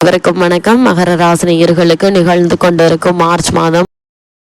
அனைவருக்கும் வணக்கம். மகர ராசினியர்களுக்கு நிகழ்ந்து கொண்டிருக்கும் மார்ச் மாதம்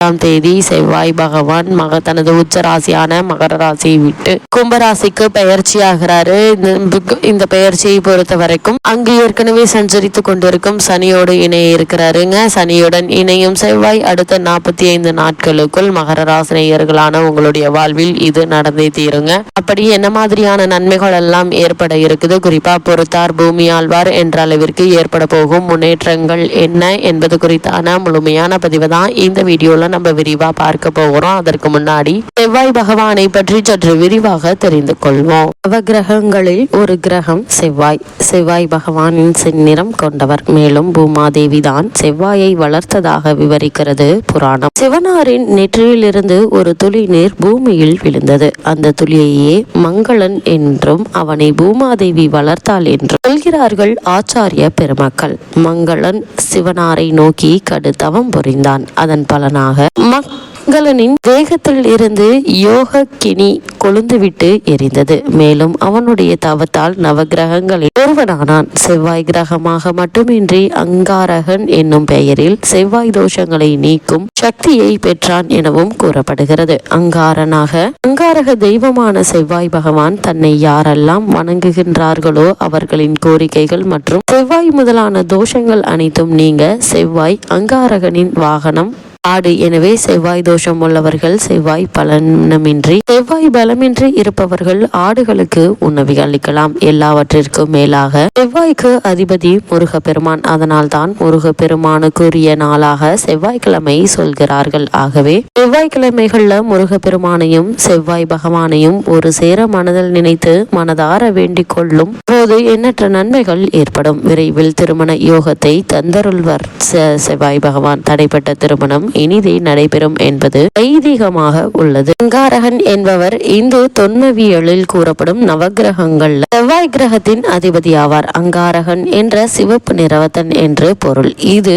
ஆறாம் தேதி செவ்வாய் பகவான் மக தனது உச்ச ராசியான மகர ராசியை விட்டு கும்பராசிக்கு பெயர்ச்சி ஆகிறாரு இந்த- இந்த பெயர்ச்சியை பொறுத்த வரைக்கும் அங்கு ஏற்கனவே சஞ்சரித்து கொண்டிருக்கும் சனியோடு இணைய இருக்கிறாருங்க. சனியுடன் இணையும் செவ்வாய் அடுத்த நாற்பத்தி ஐந்து நாட்களுக்குள் மகர ராசினியர்களான உங்களுடைய வாழ்வில் இது நடந்தே தீருங்க. அப்படி என்ன மாதிரியான நன்மைகள் எல்லாம் ஏற்பட இருக்குது? குறிப்பா பொறுத்தார் பூமி ஆழ்வார் என்ற அளவிற்கு ஏற்பட போகும் முன்னேற்றங்கள் என்ன என்பது குறித்தான முழுமையான பதிவு தான் இந்த வீடியோல நம்ம விரிவா பார்க்க போகிறோம். அதற்கு முன்னாடி செவ்வாய் பகவானை பற்றி சற்று விரிவாக தெரிந்து கொள்வோம். நவகிரகங்களில் ஒரு கிரகம் செவ்வாய். செவ்வாய் பகவானின் செந்நிறம் கொண்டவர். மேலும் பூமாதேவி தான் செவ்வாயை வளர்த்ததாக விவரிக்கிறது புராணம். சிவனாரின் நெற்றியிலிருந்து ஒரு துளி நீர் பூமியில் விழுந்தது. அந்த துளியையே மங்களன் என்றும் அவனை பூமாதேவி வளர்த்தாள் என்றும் சொல்கிறார்கள் ஆச்சாரிய பெருமக்கள். மங்களன் சிவனாரை நோக்கி கடுத்தவம் புரிந்தான். அதன் பலனாக மங்களனின் வேகத்தில் இருந்து யோக கினி கொழுந்துவிட்டு எரிந்தது. மேலும் அவனுடைய தவத்தால் நவகிரகங்களில் ஒருவனானான். செவ்வாய் கிரகமாக மட்டுமின்றி அங்காரகன் என்னும் பெயரில் செவ்வாய் தோஷங்களை நீக்கும் சக்தியை பெற்றான் எனவும் கூறப்படுகிறது. அங்காரனாக அங்காரக தெய்வமான செவ்வாய் பகவான் தன்னை யாரெல்லாம் வணங்குகின்றார்களோ அவர்களின் கோரிக்கைகள் மற்றும் செவ்வாய் முதலான தோஷங்கள் அனைத்தும் நீங்க செவ்வாய் அங்காரகனின் வாகனம் ஆடு. எனவே செவ்வாய் தோஷம் உள்ளவர்கள் செவ்வாய் பலனமின்றி செவ்வாய் பலமின்றி இருப்பவர்கள் ஆடுகளுக்கு உணவு அளிக்கலாம். எல்லாவற்றிற்கும் மேலாக செவ்வாய்க்கு அதிபதி முருகப்பெருமான். அதனால்தான் முருகப்பெருமானுக்குரிய நாளாக செவ்வாய்க்கிழமை சொல்கிறார்கள். ஆகவே செவ்வாய்க்கிழமைகள்ல முருகப்பெருமானையும் செவ்வாய் பகவானையும் ஒரு சேர மனதில் நினைத்து மனதார வேண்டிக் கொள்ளும் போது எண்ணற்ற நன்மைகள் ஏற்படும். விரைவில் திருமண யோகத்தை தந்தருள்வர் செ- செவ்வாய் பகவான். தடைப்பட்ட திருமணம் இனிதே நடைபெறும் என்பது ஐதீகமாக உள்ளது. அங்காரகன் என்பவர் இந்து தொன்மவியலில் கூறப்படும் நவக்கிரகங்கள்ல செவ்வாய் கிரகத்தின் அதிபதி ஆவார் அங்காரகன் என்ற சிவப்பு நிறவத்தன் என்று பொருள். இது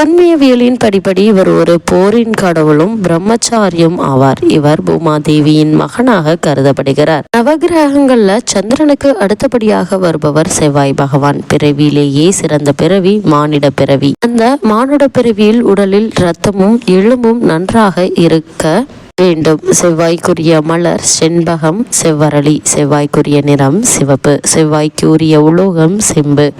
தொன்மியவியலின் படிப்படி இவர் ஒரு போரின் கடவுளும் பிரம்மச்சாரியும் ஆவார். இவர் பூமாதேவியின் மகனாக கருதப்படுகிறார். நவகிரகங்கள்ல சந்திரனுக்கு அடுத்தபடியாக வருபவர் செவ்வாய் பகவான். பிறவியிலேயே சிறந்த பிறவி மானிட பிறவி. அந்த மானுட பிறவியில் உடலில் இரத்தமும் எலும்பும் நன்றாக இருக்க வேண்டும். செவ்வாய்க்குரிய மலர் செண்பகம் செவ்வரளி செவ்வாய்க்குரிய நிறம் சிவப்பு. செவ்வாய்க்குரிய உலோகம் செம்பு.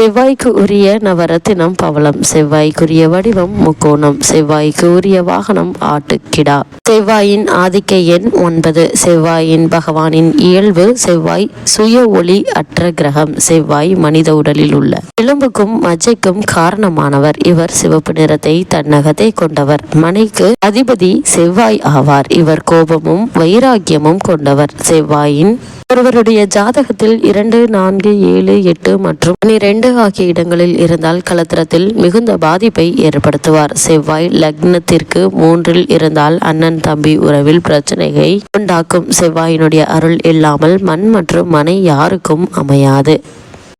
செவ்வாய்க்கு உரிய நவரத்தினம் பவளம் செவ்வாய்க்குரிய வடிவம் முக்கோணம் செவ்வாய்க்கு உரிய வாகனம் ஆட்டுக்கிடா. செவ்வாயின் ஆதிக்க எண் ஒன்பது. செவ்வாயின் பகவானின் இயல்பு செவ்வாய் சுய ஒளி அற்ற கிரகம் செவ்வாய் மனித உடலில் உள்ள. எலும்புக்கும் மஜ்ஜைக்கும் காரணமானவர். இவர் சிவப்பு நிறத்தை தன்னகத்தை கொண்டவர். மனைக்கு அதிபதி செவ்வாய் ஆவார். இவர் கோபமும் வைராக்கியமும் கொண்டவர். செவ்வாயின் ஒருவருடைய ஜாதகத்தில் இரண்டு நான்கு ஏழு எட்டு மற்றும் பனிரெண்டு ஆகிய இடங்களில் இருந்தால் கலத்திரத்தில் மிகுந்த பாதிப்பை ஏற்படுத்துவார். செவ்வாய் லக்னத்திற்கு மூன்றில் இருந்தால் அண்ணன் தம்பி உறவில் பிரச்சனையை உண்டாக்கும். செவ்வாயினுடைய அருள் இல்லாமல் மண் மற்றும் மனை யாருக்கும் அமையாது.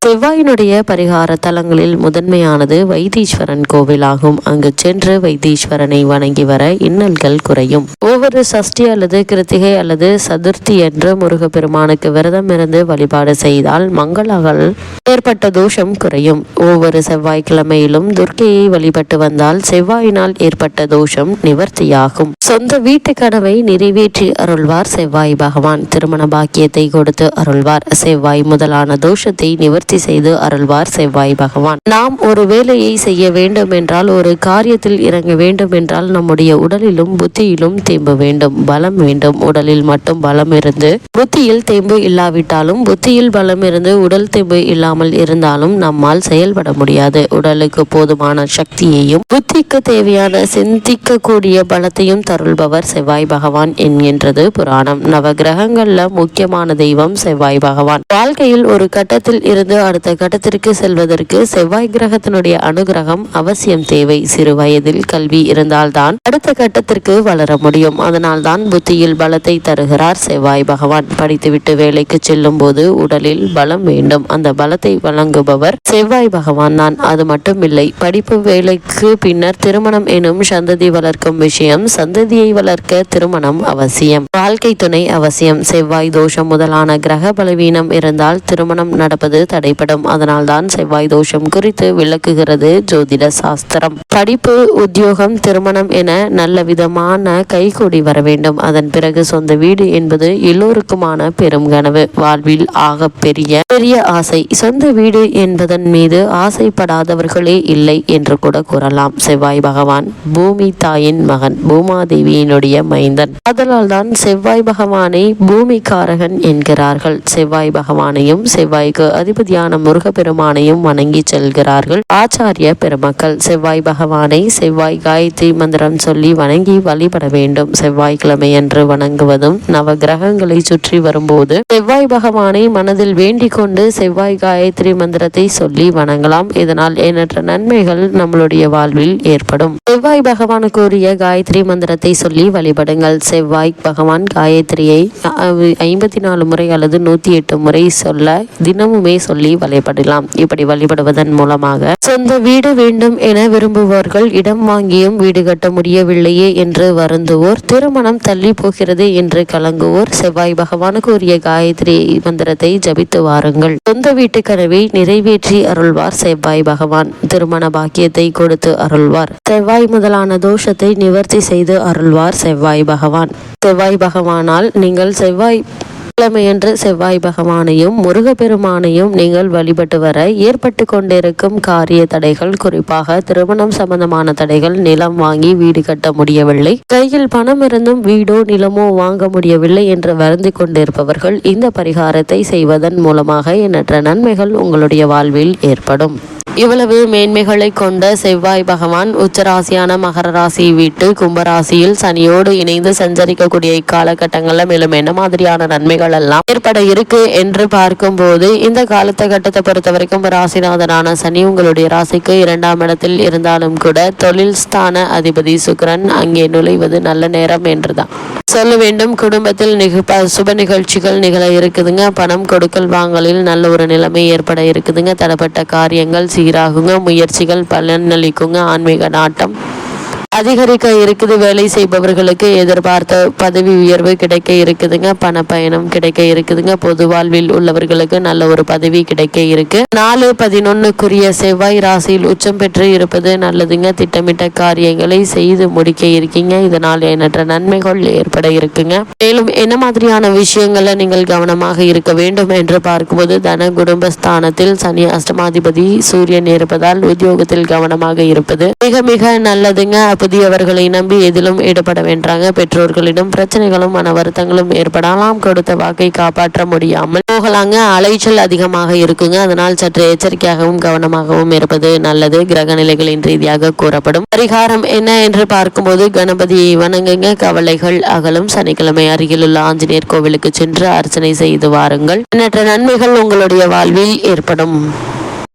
செவ்வாயினுடைய பரிகார தலங்களில் முதன்மையானது வைத்தீஸ்வரன் கோவிலாகும். அங்கு சென்று வைத்தீஸ்வரனை வணங்கி வர இன்னல்கள் குறையும். ஒவ்வொரு சஷ்டி அல்லது கிருத்திகை அல்லது சதுர்த்தி என்று முருகப்பெருமானுக்கு விரதம் இருந்து வழிபாடு செய்தால் மங்களங்கள் ஏற்பட்ட தோஷம் குறையும். ஒவ்வொரு செவ்வாய்க்கிழமையிலும் துர்க்கையை வழிபட்டு வந்தால் செவ்வாயினால் ஏற்பட்ட தோஷம் நிவர்த்தியாகும். சொந்த வீட்டு கனவை நிறைவேற்றி அருள்வார் செவ்வாய் பகவான். திருமண பாக்கியத்தை கொடுத்து அருள்வார். செவ்வாய் முதலான தோஷத்தை நிவர்த்தி செய்து அருள்வார் செவ்வாய் பகவான். நாம் ஒரு வேலையை செய்ய வேண்டும் என்றால் ஒரு காரியத்தில் இறங்க வேண்டும் என்றால் நம்முடைய உடலிலும் புத்தியிலும் தேம்பு வேண்டும் பலம் வேண்டும். உடலில் மட்டும் பலம் இருந்து புத்தியில் தேம்பு இல்லாவிட்டாலும் புத்தியில் பலம் இருந்து உடல் தேம்பு இல்லாமல் இருந்தாலும் நம்மால் செயல்பட முடியாது. உடலுக்கு போதுமான சக்தியையும் புத்திக்கு தேவையான சிந்திக்கக்கூடிய பலத்தையும் தருள்பவர் செவ்வாய் பகவான் என்கின்றது புராணம். நவகிரகங்கள்ல முக்கியமான தெய்வம் செவ்வாய் பகவான். வாழ்க்கையில் ஒரு கட்டத்தில் இருந்து அடுத்த கட்டத்திற்கு செல்வதற்கு செவ்வாய் கிரகத்தினுடைய அனுகிரகம் அவசியம் தேவை. சிறு வயதில் கல்வி இருந்தால்தான் அடுத்த கட்டத்திற்கு வளர முடியும். அதனால்தான் புத்தியில் பலத்தை தருகிறார் செவ்வாய் பகவான். படித்துவிட்டு வேலைக்கு செல்லும் போது உடலில் பலம் வேண்டும். அந்த பலத்தை வழங்குபவர் செவ்வாய் பகவான் தான். அது மட்டுமில்லை படிப்பு வேலைக்கு பின்னர் திருமணம் எனும் சந்ததி வளர்க்கும் விஷயம் சந்ததியை வளர்க்க திருமணம் அவசியம். வாழ்க்கை துணை அவசியம். செவ்வாய் தோஷம் முதலான கிரக பலவீனம் இருந்தால் திருமணம் நடப்பது தடை வெளிப்படும் அதனால்தான் செவ்வாய் தோஷம் குறித்து விளக்குகிறது ஜோதிட சாஸ்திரம். படிப்பு உத்தியோகம் திருமணம் என நல்ல விதமான கைகூடி வர வேண்டும். அதன் பிறகு சொந்த வீடு என்பது எல்லோருக்குமான பெரும் கனவு. வாழ்வில் ஆக பெரிய பெரிய ஆசை. சொந்த வீடு என்பதன் மீது ஆசைப்படாதவர்களே இல்லை என்று கூட கூறலாம். செவ்வாய் பகவான் பூமி தாயின் மகன் பூமாதேவியினுடைய மைந்தன். அதனால் தான் செவ்வாய் பகவானை பூமிக்காரகன் என்கிறார்கள். செவ்வாய் பகவானையும் செவ்வாய்க்கு அதிபதியான முருகப்பெருமானையும் வணங்கி செல்கிறார்கள். ஆச்சாரிய பெருமக்கள் செவ்வாய் பகவானை செவ்வாய் காயத்ரி மந்திரம் சொல்லி வணங்கி வழிபட வேண்டும். செவ்வாய்க்கிழமை என்று வணங்குவதும் நவ கிரகங்களை சுற்றி வரும்போது செவ்வாய் பகவானை மனதில் வேண்டிக் கொண்டு செவ்வாய் காயத்ரி மந்திரத்தை சொல்லி வணங்கலாம். இதனால் எண்ணற்ற நன்மைகள் நம்மளுடைய வாழ்வில் ஏற்படும். செவ்வாய் பகவான் கூறிய காயத்ரி மந்திரத்தை சொல்லி வழிபடுங்கள். செவ்வாய் பகவான் காயத்ரியை ஐம்பத்தி நாலு முறை அல்லது நூத்தி எட்டு முறை சொல்ல தினமுமே சொல்லி வழிபடலாம். இப்படி வழிபடுவதன் மூலமாக சொந்த வீடு வேண்டும் என விரும்புவார்கள். இடம் வாங்கியும் வீடு கட்ட முடியவில்லையே என்று வருந்துவோர். திருமணம் தள்ளி போகிறது என்று கலங்குவோர். செவ்வாய் பகவானுக்கு உரிய காயத்ரி மந்திரத்தை ஜபித்து வாருங்கள். சொந்த வீட்டு கனவை நிறைவேற்றி அருள்வார் செவ்வாய் பகவான். திருமண பாக்கியத்தை கொடுத்து அருள்வார். செவ்வாய் முதலான தோஷத்தை நிவர்த்தி செய்து அருள்வார் செவ்வாய் பகவான். செவ்வாய் பகவானால் நீங்கள் செவ்வாய் கிழமையன்று செவ்வாய் பகவானையும் முருகப்பெருமானையும் நீங்கள் வழிபட்டு வர ஏற்பட்டு கொண்டிருக்கும் காரிய தடைகள் குறிப்பாக திருமணம் சம்பந்தமான தடைகள் நிலம் வாங்கி வீடு கட்ட முடியவில்லை. கையில் பணம் இருந்தும் வீடோ நிலமோ வாங்க முடியவில்லை என்று வருந்தி கொண்டிருப்பவர்கள் இந்த பரிகாரத்தை செய்வதன் மூலமாக எண்ணற்ற நன்மைகள் உங்களுடைய வாழ்வில் ஏற்படும். இவ்வளவு மேன்மைகளை கொண்ட செவ்வாய் பகவான் உச்சராசியான மகர ராசியை விட்டு கும்பராசியில் சனியோடு இணைந்து சஞ்சரிக்கக்கூடிய இக்காலகட்டங்களில் மேலும் என்ன மாதிரியான நன்மைகள் எல்லாம் ஏற்பட இருக்கு என்று பார்க்கும்போது இந்த காலத்தை கட்டத்தை பொறுத்த வரைக்கும் ராசிநாதனான சனி உங்களுடைய ராசிக்கு இரண்டாம் இடத்தில் இருந்தாலும் கூட தொழில் ஸ்தான அதிபதி சுக்கரன் அங்கே நுழைவது நல்ல நேரம் என்றுதான். சொல்ல வேண்டும் குடும்பத்தில் நிக சுப நிகழ்ச்சிகள் நிகழ இருக்குதுங்க. பணம் கொடுக்கல் வாங்கலில் நல்ல ஒரு நிலைமை ஏற்பட இருக்குதுங்க. தடப்பட்ட காரியங்கள் சீராகுங்க முயற்சிகள் பலனளிக்குங்க. ஆன்மீக நாட்டம் அதிகரிக்க இருக்குது வேலை செய்பவர்களுக்கு எதிர்பார்த்த பதவி உயர்வு கிடைக்க இருக்குதுங்க பண பயணம் கிடைக்க இருக்குதுங்க பொது வாழ்வில் உள்ளவர்களுக்கு நல்ல ஒரு பதவி கிடைக்க இருக்கு. நாலு பதினொன்னுக்குரிய செவ்வாய் ராசியில் உச்சம் பெற்று இருப்பது நல்லதுங்க. திட்டமிட்ட காரியங்களை செய்து முடிக்க இருக்கீங்க. இதனால் எண்ணற்ற நன்மைகள் ஏற்பட இருக்குங்க. மேலும் என்ன மாதிரியான விஷயங்களை நீங்கள் கவனமாக இருக்க வேண்டும் என்று பார்க்கும்போது தன குடும்பஸ்தானத்தில் சனி அஷ்டமாதிபதி சூரியன் இருப்பதால் உத்தியோகத்தில் கவனமாக இருப்பது மிக மிக நல்லதுங்க. புதியவர்களை நம்பி எதிலும் ஈடுபட வேண்டாங்க. பெற்றோர்களிடம் பிரச்சனைகளும் மன வருத்தங்களும் ஏற்படலாம். கொடுத்த வாக்கை காப்பாற்ற முடியாமல் போகலாங்க. அலைச்சல் அதிகமாக இருக்குங்க. அதனால் சற்று எச்சரிக்கையாகவும் கவனமாகவும் இருப்பது நல்லது. கிரக நிலைகளின் ரீதியாக கூறப்படும். பரிகாரம் என்ன என்று பார்க்கும்போது கணபதியை வணங்குங்க. கவலைகள் அகலும். சனிக்கிழமை அருகிலுள்ள ஆஞ்சநேயர் கோவிலுக்கு சென்று அர்ச்சனை செய்து வாருங்கள். எண்ணற்ற நன்மைகள் உங்களுடைய வாழ்வில் ஏற்படும்.